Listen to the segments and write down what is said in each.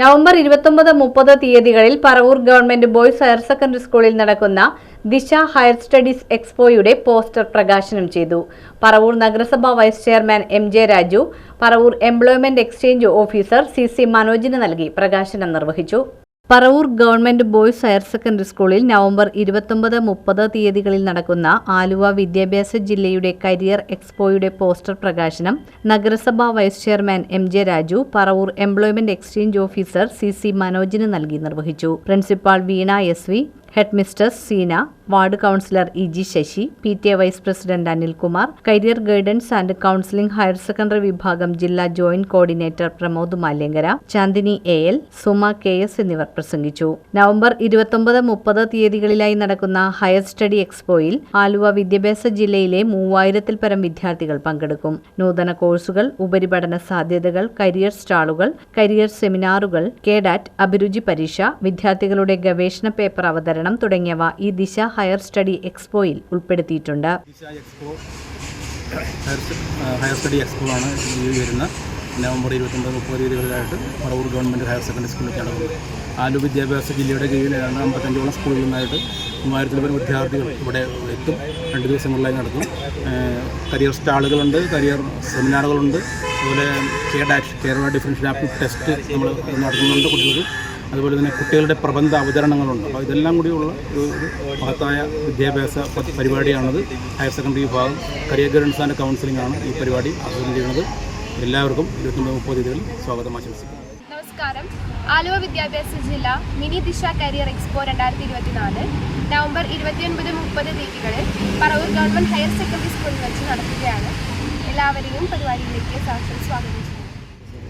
November ഇരുപത്തൊമ്പത് മുപ്പത് തീയതികളിൽ Paravur government boys higher secondary സ്കൂളിൽ നടക്കുന്ന ദിശ ഹയർ സ്റ്റഡീസ് എക്സ്പോയുടെ പോസ്റ്റർ പ്രകാശനം ചെയ്തു. പറവൂർ നഗരസഭാ vice chairman M J Raju Paravur employment exchange officer C C മനോജിന് നൽകി പ്രകാശനം നിർവഹിച്ചു. Paravur government boys higher secondary സ്കൂളിൽ നവംബർ ഇരുപത്തൊമ്പത് മുപ്പത് തീയതികളിൽ നടക്കുന്ന ആലുവ വിദ്യാഭ്യാസ ജില്ലയുടെ കരിയർ എക്സ്പോയുടെ പോസ്റ്റർ പ്രകാശനം നഗരസഭാ vice chairman M J Raju Paravur employment exchange officer C C മനോജിന് നൽകി നിർവഹിച്ചു. Principal Veena S V headmistress Seena ward councillor E G Sasi P T A vice president Anilkumar career guidance and counselling higher secondary വിഭാഗം ജില്ലാ joint coordinator Pramod Malenkara Chandini A L Suma K S എന്നിവർ പ്രസംഗിച്ചു. November ഇരുപത്തൊമ്പത് മുപ്പത് തീയതികളിലായി നടക്കുന്ന higher study എക്സ്പോയിൽ Aluva വിദ്യാഭ്യാസ ജില്ലയിലെ മൂവായിരത്തിൽ പരം വിദ്യാർത്ഥികൾ പങ്കെടുക്കും. നൂതന കോഴ്സുകൾ ഉപരിപഠന സാധ്യതകൾ കരിയർ സ്റ്റാളുകൾ കരിയർ സെമിനാറുകൾ കേഡാറ്റ് അഭിരുചി പരീക്ഷ വിദ്യാർത്ഥികളുടെ ഗവേഷണ പേപ്പർ അവതരണം തുടങ്ങിയവ ഈ ദിശ ഹയർ സ്റ്റഡി എക്സ്പോയിൽ ഉൾപ്പെടുത്തിയിട്ടുണ്ട്. ഹയർ സ്റ്റഡി എക്സ്പോ ആണ് ഈ വരുന്ന നവംബർ ഇരുപത്തൊമ്പത് മുപ്പത് തീയതികളിലായിട്ട് പറവൂർ ഗവൺമെന്റ് ഹയർ സെക്കൻഡറി സ്കൂളിൽ നടക്കുന്നത്. ആലു വിദ്യാഭ്യാസ ജില്ലയുടെ കീഴിലാണ് അമ്പത്തഞ്ചോളം സ്കൂളിൽ നിന്നായിട്ട് മൂവായിരത്തിലൊരു വിദ്യാർത്ഥികൾ ഇവിടെ എത്തും. രണ്ട് ദിവസങ്ങളിലായി നടക്കും. കരിയർ സ്റ്റാളുകളുണ്ട് കരിയർ സെമിനാറുകളുണ്ട്. അതുപോലെ KDAT Kerala differential app test നമ്മൾ നടത്തുന്നുണ്ട് കുട്ടികൾക്ക്. അതുപോലെ തന്നെ കുട്ടികളുടെ പ്രബന്ധ അവതരണങ്ങളുണ്ട്. അപ്പോൾ ഇതെല്ലാം കൂടിയുള്ള ഒരു മഹത്തായ വിദ്യാഭ്യാസ പരിപാടിയാണത്. ഹയർ സെക്കൻഡറി വിഭാഗം കരിയർ ഗൈഡൻസ് ആൻഡ് കൗൺസിലിംഗ് ആണ് ഈ പരിപാടി ആസൂത്രണം ചെയ്യുന്നത്. എല്ലാവർക്കും ഇരുപത്തൊമ്പത് മുപ്പത് തീയതികളിൽ സ്വാഗതം ആശംസിക്കുന്നു. നമസ്കാരം. ആലുവ വിദ്യാഭ്യാസ ജില്ല മിനി ദിശ കരിയർ എക്സ്പോ രണ്ടായിരത്തി ഇരുപത്തിനാല് നവംബർ ഇരുപത്തിയൊൻപത് മുപ്പത് തീയതികളിൽ പറവൂർ ഗവൺമെന്റ് ഹയർ സെക്കൻഡറി സ്കൂളിൽ വെച്ച് നടക്കുകയാണ്. എല്ലാവരെയും പരിപാടിയിലേക്ക് സാക്ഷാൽ സ്വാഗതം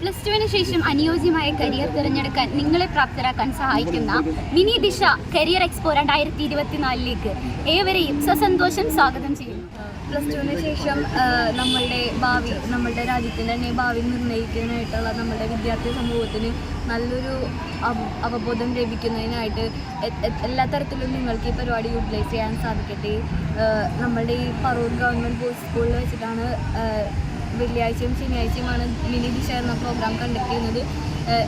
പ്ലസ് ടുവിന് ശേഷം അനുയോജ്യമായ കരിയർ തിരഞ്ഞെടുക്കാൻ നിങ്ങളെ പ്രാപ്തരാക്കാൻ സഹായിക്കുന്ന മിനി ദിശ കരിയർ എക്സ്പോ രണ്ടായിരത്തി ഇരുപത്തിനാലിലേക്ക് ഏവരെയും സസന്തോഷം സ്വാഗതം ചെയ്യുന്നു. പ്ലസ് ടുവിന് ശേഷം നമ്മളുടെ ഭാവി നമ്മളുടെ രാജ്യത്തിന്റെ തന്നെ ഭാവി നിർണയിക്കാനായിട്ടുള്ള നമ്മുടെ വിദ്യാർത്ഥി സമൂഹത്തിന് നല്ലൊരു അവ- അവബോധം ലഭിക്കുന്നതിനായിട്ട് എല്ലാ തരത്തിലും നിങ്ങൾക്ക് ഈ പരിപാടി യൂട്ടിലൈസ് ചെയ്യാൻ സാധിക്കട്ടെ. നമ്മളുടെ ഈ പറവൂർ ഗവൺമെന്റ് ബോയ്സ് സ്കൂളിൽ വെച്ചിട്ടാണ് വെള്ളിയാഴ്ചയും ശനിയാഴ്ചയുമാണ് മിനി ദിശ എന്ന പ്രോഗ്രാം കണ്ടക്ട് ചെയ്യുന്നത്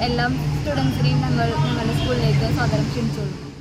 എല്ലാ സ്റ്റുഡൻസിനെയും ഞങ്ങൾ ഞങ്ങളുടെ സ്കൂളിലേക്ക് സ്വാഗതം ക്ഷണിച്ചോളൂ